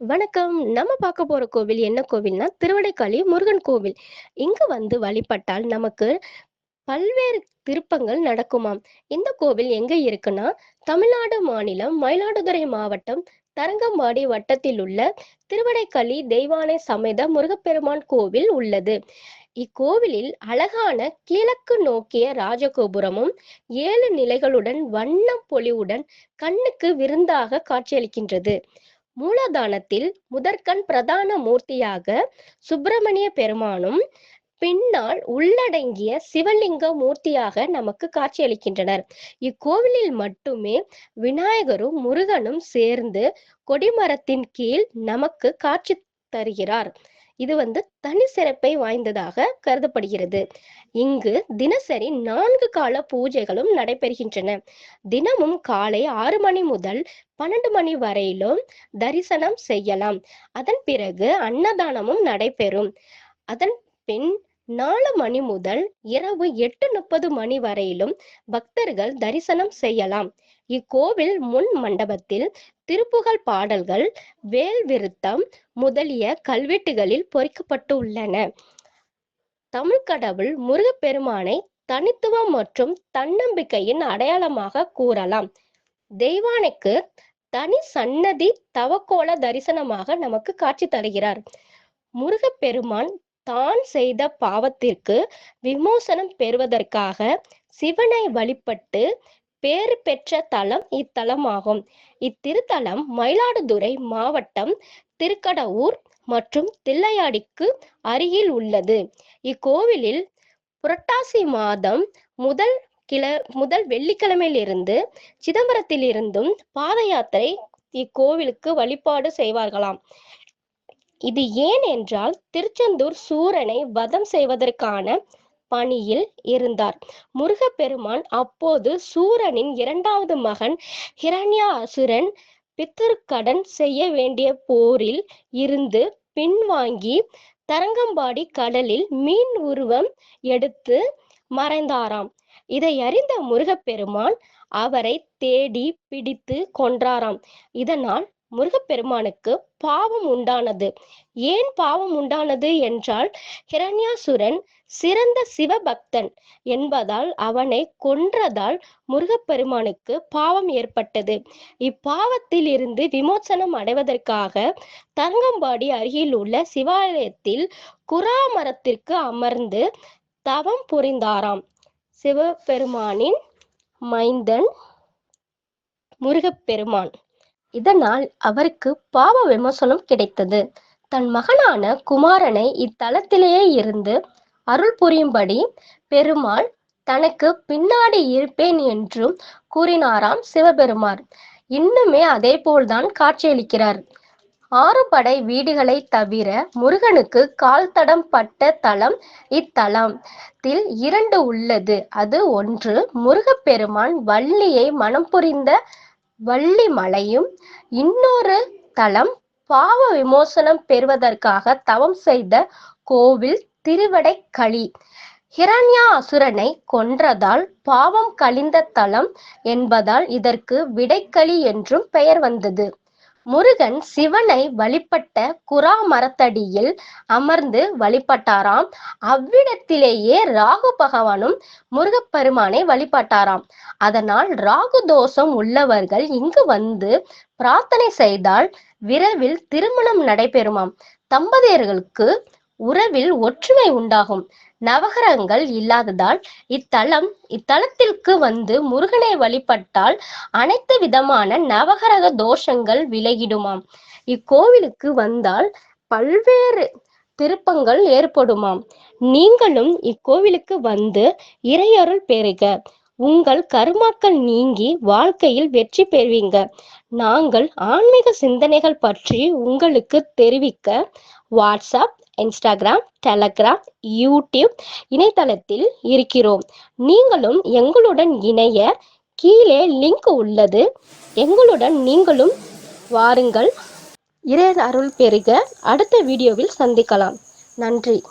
வணக்கம். நம்ம பார்க்க போற கோவில் என்ன கோவில்னா, திருவடைக்காளி முருகன் கோவில். இங்க வந்து வழிபட்டால் நமக்கு பல்வேறு திருப்பங்கள் நடக்குமாம். இந்த கோவில் எங்க இருக்குன்னா, தமிழ்நாடு மாநிலம் மயிலாடுதுறை மாவட்டம் தரங்கம்பாடி வட்டத்தில் உள்ள திருவடைக்களி தெய்வானை சமேத முருகப்பெருமான் கோவில் உள்ளது. இக்கோவிலில் அழகான கிழக்கு நோக்கிய ராஜகோபுரமும், ஏழு நிலைகளுடன் வண்ணம் பொலிவுடன் கண்ணுக்கு விருந்தாக காட்சியளிக்கின்றது. மூலதானத்தில் முதற்கண் பிரதான மூர்த்தியாக சுப்பிரமணிய பெருமானும், பின்னால் உள்ளடங்கிய சிவலிங்க மூர்த்தியாக நமக்கு காட்சியளிக்கின்றனர். இக்கோவிலில் மட்டுமே விநாயகரும், முருகனும் சேர்ந்து கொடிமரத்தின் கீழ் நமக்கு காட்சி தருகிறார். இது வந்து தனி சிறப்பை வாய்ந்ததாக கருதப்படுகிறது. இங்கு தினசரி நான்கு கால பூஜைகளும் நடைபெறுகின்றன. தினமும் காலை ஆறு மணி முதல் 12 மணி வரையிலும் தரிசனம் செய்யலாம். அதன் பிறகு அன்னதானமும் நடைபெறும். அதன் பின் நாலு மணி முதல் இரவு 8:30 மணி வரையிலும் பக்தர்கள் தரிசனம் செய்யலாம். இக்கோவில் முன் மண்டபத்தில் திருப்புகழ் பாடல்கள், வேல் விருத்தம் முதலிய கல்வெட்டுகளில் பொறிக்கப்பட்டு உள்ளன தமிழ் கடவுள் முருகப்பெருமானை தனித்துவம் மற்றும் தன்னம்பிக்கையின் அடையாளமாக கூறலாம். தெய்வானைக்கு தனி சன்னதி தவக்கோல தரிசனமாக நமக்கு காட்சி தருகிறார். முருகப்பெருமான் தான் செய்த பாவத்திற்கு விமோசனம் பெறுவதற்காக சிவனை வழிபட்டு பேறு பெற்ற தலம் இத்தலமாகும். இத்திருத்தலம் மயிலாடுதுறை மாவட்டம் திருக்கடவூர் மற்றும் தில்லையாடிக்கு அருகில் உள்ளது. இக்கோவிலில் புரட்டாசி மாதம் முதல் கிள முதல் வெள்ளிக்கிழமையிலிருந்து சிதம்பரத்திலிருந்தும் பாத யாத்திரை இக்கோவிலுக்கு வழிபாடு செய்வார்களாம். இது ஏன் என்றால் திருச்செந்தூர் சூரனை வதம் செய்வதற்கான பணியில் இருந்தார். முருகப்பெருமான் அப்போது சூரனின் இரண்டாவது மகன் ஹிரண்யா அசுரன் பித்திருக்கடன் செய்ய வேண்டிய போரில் இருந்து பின்வாங்கி தரங்கம்பாடி கடலில் மீன் உருவம் எடுத்து மறைந்தாராம். இதை அறிந்த முருகப்பெருமான் அவரை தேடி பிடித்து கொன்றாராம். இதனால் முருகப்பெருமானுக்கு பாவம் உண்டானது. ஏன் பாவம் உண்டானது என்றால் ஹிரண்யாசுரன் சிறந்த சிவபக்தன் என்பதால் அவனை கொன்றதால் முருகப்பெருமானுக்கு பாவம் ஏற்பட்டது. இப்பாவத்தில் இருந்து விமோசனம் அடைவதற்காக தரங்கம்பாடி அருகில் உள்ள சிவாலயத்தில் குராமரத்திற்கு அமர்ந்து தவம் புரிந்தாராம். சிவபெருமானின் மைந்தன் முருகப்பெருமான். இதனால் அவருக்கு பாவ விமோசனம் கிடைத்தது. தன் மகனான குமாரனை இத்தலத்திலேயே இருந்து அருள் புரியும்படி பெருமாள் தனக்கு பின்னாடி இருப்பேன் என்றும் கூறினாராம் சிவபெருமான். இன்னுமே அதே போல்தான் காட்சியளிக்கிறார். ஆறு படை வீடுகளை தவிர முருகனுக்கு கால்தடம் பட்ட தலம் இத்தலத்தில் இரண்டு உள்ளது. அது ஒன்று முருகப்பெருமான் வள்ளியை மனம் புரிந்த வள்ளிமலையும், இன்னொரு தலம் பாவ விமோசனம் பெறுவதற்காக தவம் செய்த கோவில் திருவடைக்களி. ஹிரண்யாசுரனை கொன்றதால் பாவம் கழிந்த தலம் என்பதால் இதற்கு விடைக்களி என்றும் பெயர் வந்தது. முருகன் சிவனை வழிபட்ட குரா மரத்தடியில் அமர்ந்து வழிபட்டாராம். அவ்விடத்திலேயே ராகு பகவானும் முருகப்பெருமானை வழிபட்டாராம். அதனால் ராகு தோஷம் உள்ளவர்கள் இங்கு வந்து பிரார்த்தனை செய்தால் விரைவில் திருமணம் நடைபெறுமாம். தம்பதியர்களுக்கு உறவில் ஒற்றுமை உண்டாகும். நவகிரகங்கள் இல்லாததால் இத்தலம் இத்தலத்திற்கு வந்து முருகனை வழிபட்டால் அனைத்து விதமான நவகிரக தோஷங்கள் விலகிடுமாம். இக்கோவிலுக்கு வந்தால் பல்வேறு திருப்பங்கள் ஏற்படுமாம். நீங்களும் இக்கோவிலுக்கு வந்து இறையருள் பெறுக. உங்கள் கருமாக்கள் நீங்கி வாழ்க்கையில் வெற்றி பெறுவீங்க. நாங்கள் ஆன்மீக சிந்தனைகள் பற்றி உங்களுக்கு தெரிவிக்க வாட்ஸ்அப், இன்ஸ்டாகிராம், டெலகிராம், யூடியூப் இணையதளத்தில் இருக்கிறோம். நீங்களும் எங்களுடன் இணைய கீழே லிங்க் உள்ளது. எங்களுடன் நீங்களும் வாருங்கள். இறை அருள் பெருக அடுத்த வீடியோவில் சந்திக்கலாம். நன்றி.